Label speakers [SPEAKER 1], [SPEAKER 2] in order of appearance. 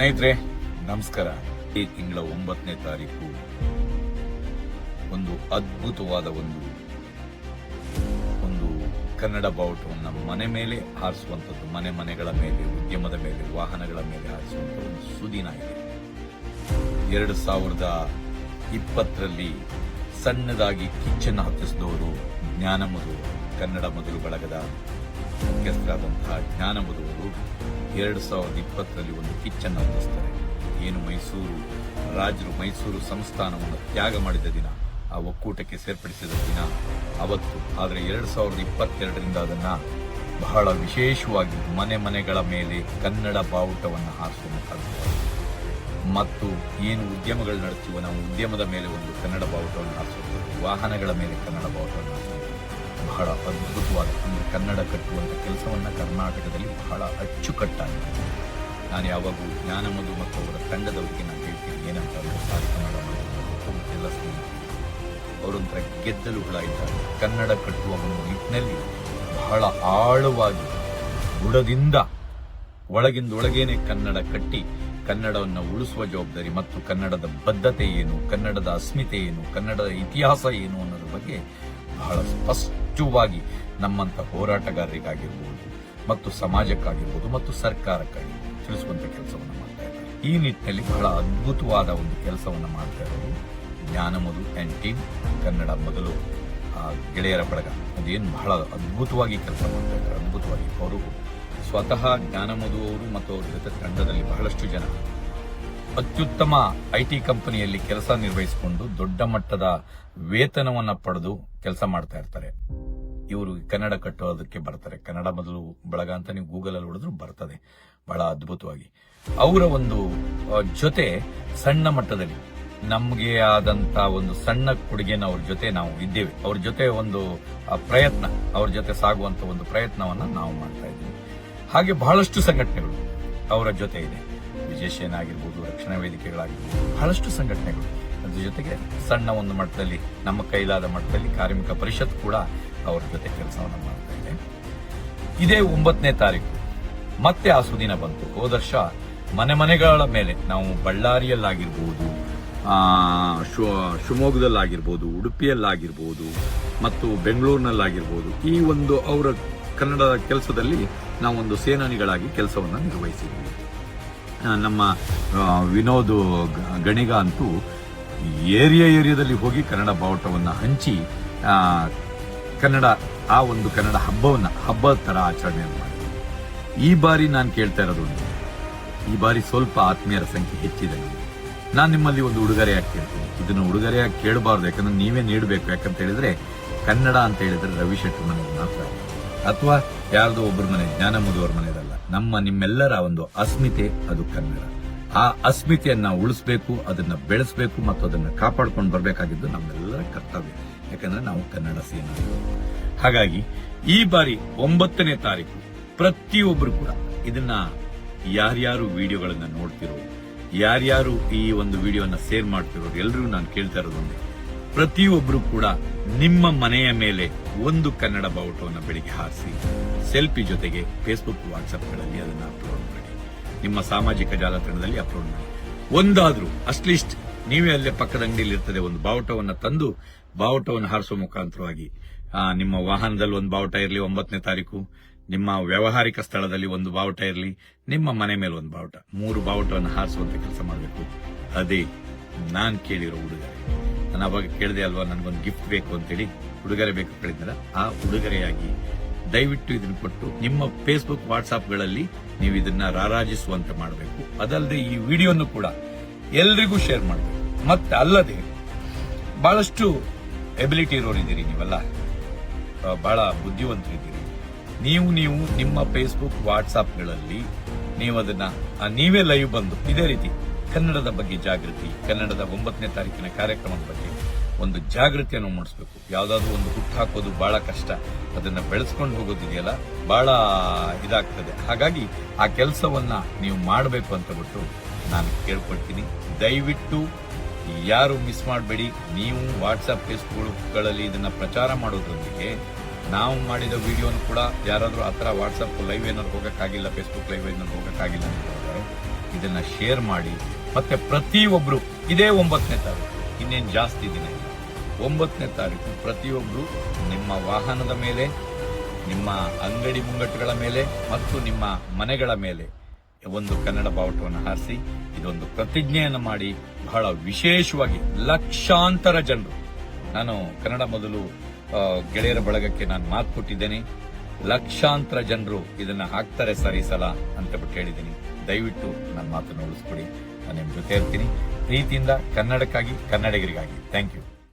[SPEAKER 1] ಸ್ನೇಹಿತರೆ, ನಮಸ್ಕಾರ. ಈ ತಿಂಗಳ ಒಂಬತ್ತನೇ ತಾರೀಕು ಒಂದು ಅದ್ಭುತವಾದ ಒಂದು ಒಂದು ಕನ್ನಡ ಬಾವುಟವನ್ನು ಮನೆ ಮೇಲೆ ಹಾರಿಸುವಂಥದ್ದು, ಮನೆ ಮನೆಗಳ ಮೇಲೆ, ಉದ್ಯಮದ ಮೇಲೆ, ವಾಹನಗಳ ಮೇಲೆ ಹಾರಿಸುವಂಥ ಒಂದು ಸುದಿನ ಇದೆ. ಎರಡು ಸಾವಿರದ ಇಪ್ಪತ್ತರಲ್ಲಿ ಸಣ್ಣದಾಗಿ ಕಿಚ್ಚನ್ನು ಹತ್ತಿಸಿದವರು ಜ್ಞಾನಮಧು ಕನ್ನಡ ಮೊದಲು ಬಳಗದ ಮುಖ್ಯಸ್ಥರಾದಂತಹ ಜ್ಞಾನಮಧುವರು ಎರಡು ಸಾವಿರದ ಇಪ್ಪತ್ತರಲ್ಲಿ ಒಂದು ಕಿಚ್ಚನ್ನು ಹತ್ತಿಸ್ತಾರೆ ಏನು ಮೈಸೂರು ರಾಜರು ಮೈಸೂರು ಸಂಸ್ಥಾನವನ್ನು ತ್ಯಾಗ ಮಾಡಿದ ದಿನ, ಆ ಒಕ್ಕೂಟಕ್ಕೆ ಸೇರ್ಪಡಿಸಿದ ದಿನ, ಅವತ್ತು. ಆದರೆ ಎರಡು ಸಾವಿರದ ಇಪ್ಪತ್ತೆರಡರಿಂದ ಅದನ್ನ ಬಹಳ ವಿಶೇಷವಾಗಿ ಮನೆ ಮನೆಗಳ ಮೇಲೆ ಕನ್ನಡ ಬಾವುಟವನ್ನು ಹಾರಿಸುವ ಮುಖಾಂತರ. ಮತ್ತು ಏನು ಉದ್ಯಮಗಳು ನಡೆಸುವ, ನಾವು ಉದ್ಯಮದ ಮೇಲೆ ಒಂದು ಕನ್ನಡ ಬಾವುಟವನ್ನು ಹಾರಿಸುತ್ತೇವೆ ವಾಹನಗಳ ಮೇಲೆ ಕನ್ನಡ ಬಾವುಟವನ್ನು ಹಾರಿಸುವಂಥದ್ದು ಬಹಳ ಅದ್ಭುತವಾದ ಅಂದರೆ ಕನ್ನಡ ಕಟ್ಟುವಂಥ ಕೆಲಸವನ್ನು ಕರ್ನಾಟಕದಲ್ಲಿ ಬಹಳ ಅಚ್ಚುಕಟ್ಟಾಗಿದೆ. ನಾನು ಯಾವಾಗೂ ಜ್ಞಾನಮಧು ಮತ್ತು ಅವರ ತಂಡದವರಿಗೆ ನಾನು ಹೇಳ್ತೀನಿ, ಏನಂತ ಸಾರಿ ಕನ್ನಡ ಎಲ್ಲ ಸ್ನೇಹಿತರು ಅವರೊಂಥರ ಗೆದ್ದಲುಗಳ ಇದ್ದಾರೆ. ಕನ್ನಡ ಕಟ್ಟುವ ಒಂದು ನಿಟ್ಟಿನಲ್ಲಿ ಬಹಳ ಆಳವಾಗಿ, ಬುಡದಿಂದ, ಒಳಗಿಂದ ಒಳಗೇನೆ ಕನ್ನಡ ಕಟ್ಟಿ, ಕನ್ನಡವನ್ನು ಉಳಿಸುವ ಜವಾಬ್ದಾರಿ ಮತ್ತು ಕನ್ನಡದ ಬದ್ಧತೆ ಏನು, ಕನ್ನಡದ ಅಸ್ಮಿತೆ ಏನು, ಕನ್ನಡದ ಇತಿಹಾಸ ಏನು ಅನ್ನೋದ್ರ ಬಗ್ಗೆ ಬಹಳ ಸ್ಪಷ್ಟವಾಗಿ ನಮ್ಮಂತ ಹೋರಾಟಗಾರರಿಗಾಗಿರ್ಬೋದು ಮತ್ತು ಸಮಾಜಕ್ಕಾಗಿರ್ಬೋದು ಮತ್ತು ಸರ್ಕಾರಕ್ಕಾಗಿ ತಿಳಿಸುವಂತ ಕೆಲಸವನ್ನು ಮಾಡ್ತಾ ಇದ್ದಾರೆ. ಈ ನಿಟ್ಟಿನಲ್ಲಿ ಬಹಳ ಅದ್ಭುತವಾದ ಒಂದು ಕೆಲಸವನ್ನು ಮಾಡ್ತಾ ಇರೋದು ಜ್ಞಾನಮಧು ಆ್ಯಂಡ್ ಟೀಮ್ ಕನ್ನಡ ಮೊದಲು ಗೆಳೆಯರ ಬಳಗ. ಅದೇನು ಬಹಳ ಅದ್ಭುತವಾಗಿ ಕೆಲಸ ಮಾಡ್ತಾ ಇದ್ದಾರೆ. ಅದ್ಭುತವಾಗಿ ಅವರು ಸ್ವತಃ ಜ್ಞಾನಮಧು ಅವರು ಮತ್ತು ಅವ್ರ ಜೊತೆ ತಂಡದಲ್ಲಿ ಬಹಳಷ್ಟು ಜನ ಅತ್ಯುತ್ತಮ ಐ ಟಿ ಕಂಪನಿಯಲ್ಲಿ ಕೆಲಸ ನಿರ್ವಹಿಸಿಕೊಂಡು ದೊಡ್ಡ ಮಟ್ಟದ ವೇತನವನ್ನು ಪಡೆದು ಕೆಲಸ ಮಾಡ್ತಾ ಇರ್ತಾರೆ. ಇವರು ಕನ್ನಡ ಕಟ್ಟೋದಕ್ಕೆ ಬರ್ತಾರೆ. ಕನ್ನಡ ಮೊದಲು ಬಳಗ ಅಂತ ನೀವು ಗೂಗಲ್ ಅಲ್ಲಿ ಹೊಡೆದ್ರು ಬರ್ತದೆ. ಬಹಳ ಅದ್ಭುತವಾಗಿ. ಅವರ ಒಂದು ಜೊತೆ ಸಣ್ಣ ಮಟ್ಟದಲ್ಲಿ, ನಮಗೆ ಆದಂತ ಒಂದು ಸಣ್ಣ ಕೊಡುಗೆನ ಅವ್ರ ಜೊತೆ ನಾವು ಇದ್ದೇವೆ. ಅವ್ರ ಜೊತೆ ಒಂದು ಪ್ರಯತ್ನ, ಅವ್ರ ಜೊತೆ ಸಾಗುವಂತ ಒಂದು ಪ್ರಯತ್ನವನ್ನ ನಾವು ಮಾಡ್ತಾ ಇದ್ದೀವಿ. ಹಾಗೆ ಬಹಳಷ್ಟು ಸಂಘಟನೆಗಳು ಅವರ ಜೊತೆ ಇದೆ. ವಿಜಯಸೇನ ಆಗಿರ್ಬೋದು, ರಕ್ಷಣಾ ವೇದಿಕೆಗಳಾಗಿರ್ಬೋದು, ಬಹಳಷ್ಟು ಸಂಘಟನೆಗಳು. ಅದ್ರ ಜೊತೆಗೆ ಸಣ್ಣ ಒಂದು ಮಟ್ಟದಲ್ಲಿ, ನಮ್ಮ ಕೈಲಾದ ಮಟ್ಟದಲ್ಲಿ ಕಾರ್ಮಿಕ ಪರಿಷತ್ ಕೂಡ ಅವರ ಜೊತೆ ಕೆಲಸವನ್ನು ಮಾಡ್ತಾ ಇದೆ. ಇದೇ ಒಂಬತ್ತನೇ ತಾರೀಕು. ಮತ್ತೆ ಆ ಸುದಿನ ಬಂತು. ಹೋದ ವರ್ಷ ಮನೆ ಮನೆಗಳ ಮೇಲೆ ನಾವು ಬಳ್ಳಾರಿಯಲ್ಲಾಗಿರ್ಬೋದು ಶಿವಮೊಗ್ಗದಲ್ಲಾಗಿರ್ಬೋದು, ಉಡುಪಿಯಲ್ಲಾಗಿರ್ಬೋದು, ಮತ್ತು ಬೆಂಗಳೂರಿನಲ್ಲಾಗಿರ್ಬೋದು, ಈ ಒಂದು ಅವರ ಕನ್ನಡ ಕೆಲಸದಲ್ಲಿ ನಾವೊಂದು ಸೇನಾನಿಗಳಾಗಿ ಕೆಲಸವನ್ನು ನಿರ್ವಹಿಸಿದ್ವಿ. ನಮ್ಮ ವಿನೋದ್ ಗಣಿಗ ಅಂತೂ ಏರಿಯಾ ಏರಿಯಾದಲ್ಲಿ ಹೋಗಿ ಕನ್ನಡ ಬಾವುಟವನ್ನು ಹಂಚಿ ಕನ್ನಡ, ಆ ಒಂದು ಕನ್ನಡ ಹಬ್ಬವನ್ನ, ಹಬ್ಬದ ತರ ಆಚರಣೆ ಮಾಡಿದ್ರು ಈ ಬಾರಿ ನಾನು ಕೇಳ್ತಾ ಇರೋದು ಈ ಬಾರಿ ಸ್ವಲ್ಪ ಆತ್ಮೀಯರ ಸಂಖ್ಯೆ ಹೆಚ್ಚಿದೆ ನಾನು ನಿಮ್ಮಲ್ಲಿ ಒಂದು ಉಡುಗೊರೆಯಾಗಿ ಕೇಳ್ತೀನಿ? ಇದನ್ನು ಉಡುಗೊರೆಯಾಗಿ ಕೇಳಬಾರ್ದು, ಯಾಕಂದ್ರೆ ನೀವೇ ನೀಡಬೇಕು. ಯಾಕಂತ ಹೇಳಿದ್ರೆ ಕನ್ನಡ ಅಂತ ಹೇಳಿದ್ರೆ ರವಿ ಮನೆಗೆ ಮಾತ್ರ ಅಥವಾ ಯಾರ್ದೋ ಒಬ್ಬರ ಮನೆ ಜ್ಞಾನ ಮುದುವರ ಮನೆಯದಲ್ಲ. ನಮ್ಮ, ನಿಮ್ಮೆಲ್ಲರ ಒಂದು ಅಸ್ಮಿತೆ ಅದು ಕನ್ನಡ. ಆ ಅಸ್ಮಿತೆಯನ್ನ ಉಳಿಸ್ಬೇಕು, ಅದನ್ನ ಬೆಳೆಸಬೇಕು ಮತ್ತು ಅದನ್ನ ಕಾಪಾಡ್ಕೊಂಡು ಬರಬೇಕಾಗಿದ್ದು ನಮ್ಮೆಲ್ಲರ ಕರ್ತವ್ಯ. ಯಾಕಂದ್ರೆ ನಾವು ಕನ್ನಡ ಸೇನಾ ಹಾಗಾಗಿ ಈ ಬಾರಿ ಒಂಬತ್ತನೇ ತಾರೀಕು ಪ್ರತಿಯೊಬ್ಬರು ಕೂಡ ಇದನ್ನ ಯಾರ್ಯಾರು ವಿಡಿಯೋಗಳನ್ನ ನೋಡ್ತಿರೋ, ಯಾರ್ಯಾರು ಈ ಒಂದು ವಿಡಿಯೋನ ಶೇರ್ ಮಾಡ್ತಿರೋ ಎಲ್ರಿಗೂ ನಾನು ಕೇಳ್ತಾ ಇರೋದು ಒಂದೇ. ಪ್ರತಿಯೊಬ್ಬರು ಕೂಡ ನಿಮ್ಮ ಮನೆಯ ಮೇಲೆ ಒಂದು ಕನ್ನಡ ಬಾವುಟವನ್ನು ಬೆಳಿಗ್ಗೆ ಹಾರಿಸಿ, ಸೆಲ್ಫಿ ಜೊತೆಗೆ ಫೇಸ್ಬುಕ್ ವಾಟ್ಸ್ಆಪ್ಗಳಲ್ಲಿ ಅದನ್ನು ಅಪ್ಲೋಡ್ ಮಾಡಿ. ನಿಮ್ಮ ಸಾಮಾಜಿಕ ಜಾಲತಾಣದಲ್ಲಿ ಅಪ್ಲೋಡ್ ಮಾಡಿ. ಒಂದಾದ್ರೂ, ಅಟ್ಲೀಸ್ಟ್ ನೀವೇ ಅಲ್ಲೇ ಪಕ್ಕದ ಅಂಗಡಿಯಲ್ಲಿ ಇರ್ತದೆ, ಒಂದು ಬಾವುಟವನ್ನು ತಂದು ಬಾವುಟವನ್ನು ಹಾರಿಸುವ ಮುಖಾಂತರವಾಗಿ. ನಿಮ್ಮ ವಾಹನದಲ್ಲಿ ಒಂದು ಬಾವುಟ ಇರಲಿ, ಒಂಬತ್ತನೇ ತಾರೀಕು. ನಿಮ್ಮ ವ್ಯಾವಹಾರಿಕ ಸ್ಥಳದಲ್ಲಿ ಒಂದು ಬಾವುಟ ಇರಲಿ, ನಿಮ್ಮ ಮನೆ ಮೇಲೆ ಒಂದು ಬಾವುಟ. ಮೂರು ಬಾವುಟವನ್ನು ಹಾರಿಸುವಂತ ಕೆಲಸ ಮಾಡಬೇಕು. ಅದೇ ನಾನು ಕೇಳಿರೋ ಉಡುಗೊರೆ. ನಾನು ಅವಾಗ ಕೇಳಿದೆ ಅಲ್ವಾ, ನನಗೊಂದು ಗಿಫ್ಟ್ ಬೇಕು ಅಂತೇಳಿ. ಉಡುಗೊರೆ ಬೇಕು ಕೇಳಿದ್ರೆ ಆ ಉಡುಗೊರೆಯಾಗಿ ದಯವಿಟ್ಟು ಇದನ್ನು ಕೊಟ್ಟು ನಿಮ್ಮ ಫೇಸ್ಬುಕ್ ವಾಟ್ಸ್ಆಪ್ಗಳಲ್ಲಿ ನೀವು ಇದನ್ನ ರಾರಾಜಿಸುವಂತೆ ಮಾಡಬೇಕು. ಅದಲ್ಲದೆ ಈ ವಿಡಿಯೋನು ಕೂಡ ಎಲ್ರಿಗೂ ಶೇರ್ ಮಾಡಬೇಕು. ಮತ್ತೆ ಅಲ್ಲದೆ ಬಹಳಷ್ಟು ಎಬಿಲಿಟಿ ಇರೋರಿದ್ದೀರಿ ನೀವೆಲ್ಲ. ಬಹಳ ಬುದ್ಧಿವಂತರಿದ್ದೀರಿ. ನೀವು ನೀವು ನಿಮ್ಮ ಫೇಸ್ಬುಕ್ ವಾಟ್ಸಾಪ್ಗಳಲ್ಲಿ ನೀವು ಅದನ್ನ ನೀವೇ ಲೈವ್ ಬಂದು, ಇದೇ ರೀತಿ ಕನ್ನಡದ ಬಗ್ಗೆ ಜಾಗೃತಿ, ಕನ್ನಡದ ಒಂಬತ್ತನೇ ತಾರೀಕಿನ ಕಾರ್ಯಕ್ರಮದ ಬಗ್ಗೆ ಒಂದು ಜಾಗೃತಿಯನ್ನು ಮೂಡಿಸಬೇಕು. ಯಾವ್ದಾದ್ರು ಒಂದು ಹುಟ್ಟು ಹಾಕೋದು ಬಹಳ ಕಷ್ಟ. ಅದನ್ನ ಬೆಳೆಸ್ಕೊಂಡು ಹೋಗೋದಿದೆಯಲ್ಲ? ಬಹಳ ಇದಾಗ್ತದೆ. ಹಾಗಾಗಿ ಆ ಕೆಲಸವನ್ನ ನೀವು ಮಾಡಬೇಕು ಅಂತ ಬಿಟ್ಟು ನಾನು ಕೇಳ್ಕೊಳ್ತೀನಿ. ದಯವಿಟ್ಟು ಯಾರು ಮಿಸ್ ಮಾಡಬೇಡಿ. ನೀವು ವಾಟ್ಸಪ್ ಫೇಸ್ಬುಕ್ಗಳಲ್ಲಿ ಇದನ್ನ ಪ್ರಚಾರ ಮಾಡೋದ್ರೊಂದಿಗೆ ನಾವು ಮಾಡಿದ ವಿಡಿಯೋನ ಕೂಡ ಯಾರಾದರೂ ಆ ಥರ ವಾಟ್ಸಪ್ ಲೈವ್ ಏನಾದ್ರು ಹೋಗೋಕ್ಕಾಗಿಲ್ಲ ಫೇಸ್ಬುಕ್ ಲೈವ್ ಏನಾದ್ರು ಹೋಗೋಕ್ಕಾಗಿಲ್ಲ ಅಂತಂದರೆ ಇದನ್ನು ಶೇರ್ ಮಾಡಿ. ಮತ್ತು ಪ್ರತಿಯೊಬ್ಬರು ಇದೇ ಒಂಬತ್ತನೇ ತಾರೀಕು, ಇನ್ನೇನು ಜಾಸ್ತಿ ದಿನ ಇಲ್ಲ. ಒಂಬತ್ತನೇ ತಾರೀಕು ಪ್ರತಿಯೊಬ್ಬರು ನಿಮ್ಮ ವಾಹನದ ಮೇಲೆ, ನಿಮ್ಮ ಅಂಗಡಿ ಮುಂಗಟ್ಟುಗಳ ಮೇಲೆ ಮತ್ತು ನಿಮ್ಮ ಮನೆಗಳ ಮೇಲೆ ಒಂದು ಕನ್ನಡ ಬಾವುಟವನ್ನು ಹಾರಿಸಿ, ಇದೊಂದು ಪ್ರತಿಜ್ಞೆಯನ್ನು ಮಾಡಿ ಬಹಳ ವಿಶೇಷವಾಗಿ ಲಕ್ಷಾಂತರ ಜನರು. ನಾನು ಕನ್ನಡ ಮೊದಲು ಗೆಳೆಯರ ಬಳಗಕ್ಕೆ ನಾನು ಮಾತು ಕೊಟ್ಟಿದ್ದೇನೆ. ಲಕ್ಷಾಂತರ ಜನರು ಇದನ್ನ ಹಾಕ್ತಾರೆ ಸರಿ ಸಲ ಅಂತ ಬಿಟ್ಟು ಹೇಳಿದ್ದೀನಿ. ದಯವಿಟ್ಟು ನನ್ನ ಮಾತನ್ನು ಉಳಿಸ್ಕೊಡಿ. ನಾನು ನಿಮ್ಮ ಜೊತೆ ಇರ್ತೀನಿ. ಪ್ರೀತಿಯಿಂದ ಕನ್ನಡಕ್ಕಾಗಿ, ಕನ್ನಡಿಗರಿಗಾಗಿ. Thank you